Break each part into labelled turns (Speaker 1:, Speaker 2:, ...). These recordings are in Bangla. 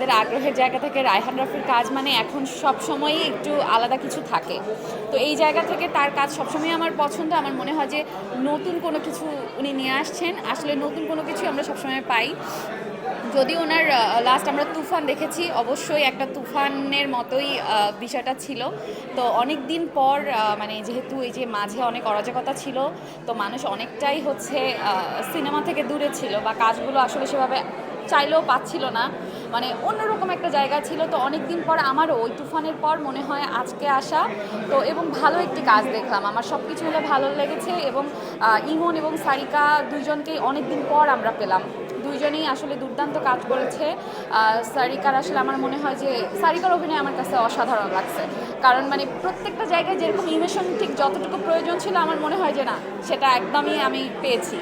Speaker 1: আমাদের আগ্রহের জায়গা থেকে রায়হান রাফির কাজ মানে এখন সব সময়ই একটু আলাদা কিছু থাকে। তো এই জায়গা থেকে তার কাজ সবসময় আমার পছন্দ। আমার মনে হয় যে নতুন কোনো কিছু উনি নিয়ে আসছেন। আসলে নতুন কোনো কিছু আমরা সবসময় পাই। যদি ওনার লাস্ট আমরা তুফান দেখেছি, অবশ্যই একটা তুফানের মতোই বিষয়টা ছিল। তো অনেক দিন পর মানে যেহেতু এই যে মাঝে অনেক অরাজকতা ছিল, তো মানুষ অনেকটাই হচ্ছে সিনেমা থেকে দূরে ছিল বা কাজগুলো আসলে সেভাবে চাইলেও পাচ্ছিল না। মানে অন্যরকম একটা জায়গা ছিল। তো অনেক দিন পর আমারও ওই তুফানের পর মনে হয় আজকে আসা। তো এবং ভালো একটি কাজ দেখলাম। আমার সব কিছু হলে ভালো লেগেছে এবং ইমন এবং সারিকা দুইজনকেই অনেক দিন পর আমরা পেলাম। দুইজনেই আসলে দুর্দান্ত কাজ করেছে। সারিকার আসলে আমার মনে হয় যে সারিকার অভিনয় আমার কাছে অসাধারণ লাগছে। কারণ মানে প্রত্যেকটা জায়গায় যেরকম ইমোশন ঠিক যতটুকু প্রয়োজন ছিল, আমার মনে হয় যে না, সেটা একদমই আমি পেয়েছি।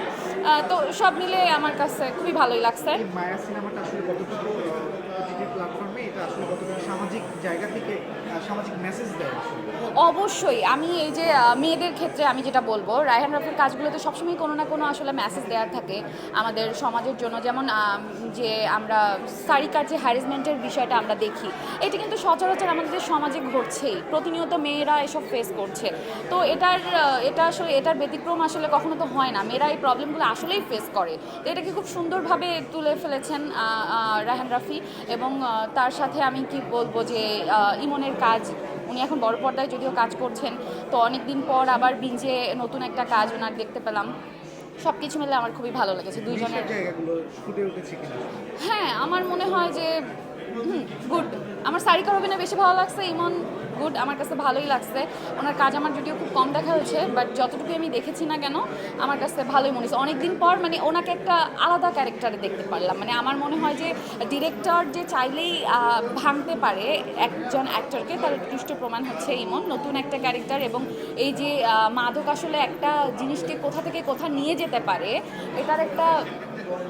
Speaker 1: তো সব মিলে আমার কাছে খুবই ভালোই লাগছে।
Speaker 2: মায়া সিনেমাটা আসলে কতটুকু প্ল্যাটফর্মে এটা আসলে সামাজিক জায়গা থেকে সামাজিক
Speaker 1: অবশ্যই, আমি এই যে মেয়েদের ক্ষেত্রে আমি যেটা বলব, রায়হান রাফির কাজগুলোতে সবসময় কোনো না কোনো আসলে মেসেজ দেওয়ার থাকে আমাদের সমাজের জন্য। যেমন যে আমরা সারিকার যে হ্যারাসমেন্টের বিষয়টা আমরা দেখি, এটা কিন্তু সচরাচর আমাদের সমাজে ঘটছেই। প্রতিনিয়ত মেয়েরা এসব ফেস করছে। তো এটার এটা আসলে, এটার ব্যতিক্রম আসলে কখনো তো হয় না। মেয়েরা এই প্রবলেমগুলো আসলেই ফেস করে। তো এটাকে খুব সুন্দরভাবে তুলে ফেলেছেন রায়হান রাফি এবং তার সাথে আমি কি বলব যে ইমনের কাজ, উনি এখন বড় পর্দায় যদিও কাজ করছেন। তো অনেক দিন পর আবার বিঞ্জে নতুন একটা কাজ ওনার দেখতে পেলাম। সব কিছু মিলে আমার খুবই ভালো লেগেছে। দুইজনের হ্যাঁ আমার মনে হয় যে গুড। আমার সারিকার অভিনয় বেশি ভালো লাগছে ইমন গুড, আমার কাছে ভালোই লাগছে। ওনার কাজ আমার যদিও খুব কম দেখা হয়েছে বাট যতটুকু আমি দেখেছি না কেন, আমার কাছে ভালোই মনে হয়েছে। অনেকদিন পর মানে ওনাকে একটা আলাদা ক্যারেক্টারে দেখতে পারলাম। মানে আমার মনে হয় যে ডিরেক্টর যে চাইলেই ভাঙতে পারে একজন অ্যাক্টরকে তার উৎকৃষ্ট প্রমাণ হচ্ছে ইমন, নতুন একটা ক্যারেক্টার এবং এই যে মাদক আসলে একটা জিনিসকে কোথা থেকে কোথা নিয়ে যেতে পারে, এটার একটা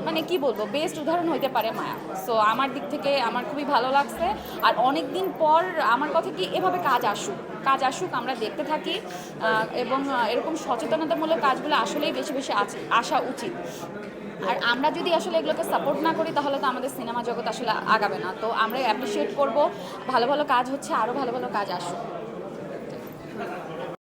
Speaker 1: মানে কি বলব বেস্ট উদাহরণ হইতে পারে মায়া। সো আমার দিক থেকে আমার খুবই ভালো লাগছে। আর অনেক দিন পর আমার কথা কি এভাবে কাজ আসুক। কাজ আসুক, আমরা দেখতে থাকি এবং এরকম সচেতনতামূলক কাজগুলো আসলেই বেশি বেশি আসা উচিত। আর আমরা যদি আসলে এগুলোকে সাপোর্ট না করি, তাহলে তো আমাদের সিনেমা জগৎ আসলে আগাবে না। তো আমরা অ্যাপ্রিসিয়েট করব, ভালো ভালো কাজ হচ্ছে আরও ভালো ভালো কাজ আসুক।